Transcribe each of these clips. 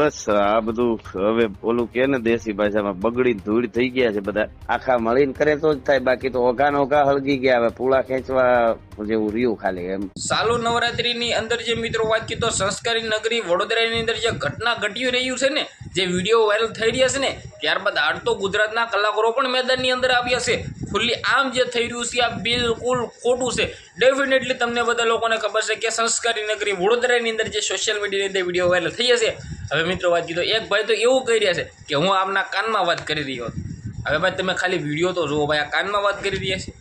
બસ, આ બધું હવે ઓલું કે ને દેશી ભાષામાં બગડી ધૂળ થઈ ગયા છે બધા. આખા મળીને કરે તો જ થાય, બાકી તો ઓઘા ઓઘા હળગી ગયા. હવે પૂળા ખેંચવા જેવું રહ્યું ખાલી એમ. સાલુ નવરાત્રીની અંદર જે મિત્રો વાત તો સંસ્કારી નગરી વડોદરાની અંદર જે ઘટના ઘટી રહ્યું છે ને, જે વીડિયો વાયરલ થઈ રહ્યા છે ને, ત્યારબાદ હાલ તો ગુજરાતના કલાકારો પણ મેદાનની અંદર આવ્યા છે. ખુલ્લી આમ જે થઈ રહ્યું છે, આ બિલકુલ ખોટું છે. ડેફિનેટલી તમને બધા લોકોને ખબર છે કે સંસ્કારી નગરી વડોદરાની અંદર જે સોશિયલ મીડિયાની અંદર વીડિયો વાયરલ થઈ હશે હવે મિત્રો વાત કીધો, એક ભાઈ તો એવું કહી રહ્યા છે કે હું આમના કાનમાં વાત કરી રહ્યો હતો. હવે ભાઈ તમે ખાલી વીડિયો તો જુઓ, ભાઈ આ કાનમાં વાત કરી રહ્યા છે.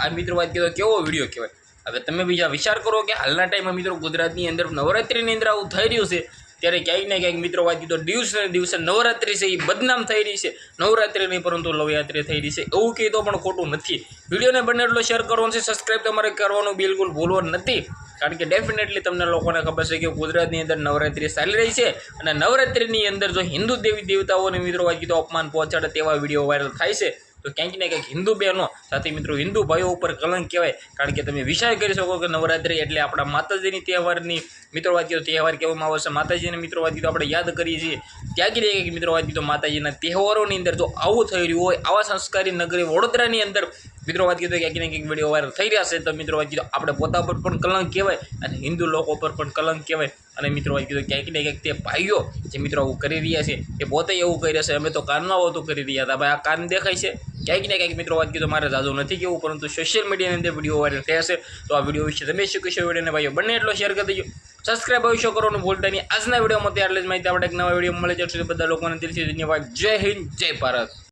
આ મિત્રો વાત કીધો, કેવો વીડિયો કહેવાય? હવે તમે બીજા વિચાર કરો કે હાલના ટાઈમમાં મિત્રો ગુજરાતની અંદર નવરાત્રિની અંદર આવું થઈ રહ્યું છે, ત્યારે ક્યાંક ને ક્યાંક મિત્રો વાત કીધો, દિવસે દિવસે નવરાત્રિ છે એ બદનામ થઈ રહી છે. નવરાત્રિ નહીં, પરંતુ લવયાત્રી થઈ રહી છે. એવું કહી તો પણ ખોટું નથી. વિડીયોને બને એટલો શેર કરવાનો છે સબસ્ક્રાઈબ તમારે કરવાનું બિલકુલ ભૂલવાનું નથી. કારણ કે ડેફિનેટલી તમને લોકોને ખબર છે કે ગુજરાતની અંદર નવરાત્રિ ચાલી રહી છે અને નવરાત્રિની અંદર જો હિન્દુ દેવી દેવતાઓને મિત્રો વાત તો અપમાન પહોંચાડે તેવા વીડિયો વાયરલ થાય છે, તો ક્યાંક ને ક્યાંક હિન્દુ બહેનો, સાથે મિત્રો હિન્દુ ભાઈઓ ઉપર કલંક કહેવાય. કારણ કે તમે વિચાર કરી શકો કે નવરાત્રિ એટલે આપણા માતાજીની તહેવારની મિત્રો વાત કીધો તહેવાર કહેવામાં આવે માતાજીને મિત્રો વાત તો આપણે યાદ કરીએ છીએ. ત્યાં કે ક્યાંક મિત્રો વાત કીધું માતાજીના તહેવારોની અંદર જો આવું થઈ રહ્યું હોય, આવા સંસ્કારી નગરી વડોદરાની અંદર મિત્રો વાત કીધો ક્યાંક ને ક્યાંક વીડિયો વાયરલ થઈ રહ્યા છે. તો મિત્રો વાત કીધું આપણે પોતા પર પણ કલંક કહેવાય અને હિન્દુ લોકો પર પણ કલંક કહેવાય. અને મિત્રો વાત કીધું ક્યાંક ને ક્યાંક તે ભાઈઓ જે મિત્રો આવું કરી રહ્યા છે, એ પોતે એવું કરી રહ્યા છે. અમે તો કાનમાં હોતું કરી રહ્યા હતા. ભાઈ, આ કાન દેખાય છે? ક્યાંક ને ક્યાંક મિત્રો વાત કીધું મારે જાજુ નથી કહેવું પરંતુ સોશિયલ મીડિયાની અંદર વીડિયો વાયરલ થયા છે. તો આ વીડિયો વિશે તમે શું કહેશો? વિડીયોને ભાઈઓ બંને એટલો શેર કરી દેજો. સબસ્ક્રાઈબ અવશ્ય કરવાનું ભૂલતા નહીં. આજના વિડીયોમાં ત્યારે જ માહિતી. આપણે એક નવા વીડિયો મળી છે બધા લોકોને દિલથી ધન્યવાદ. જય હિન્દ, જય ભારત.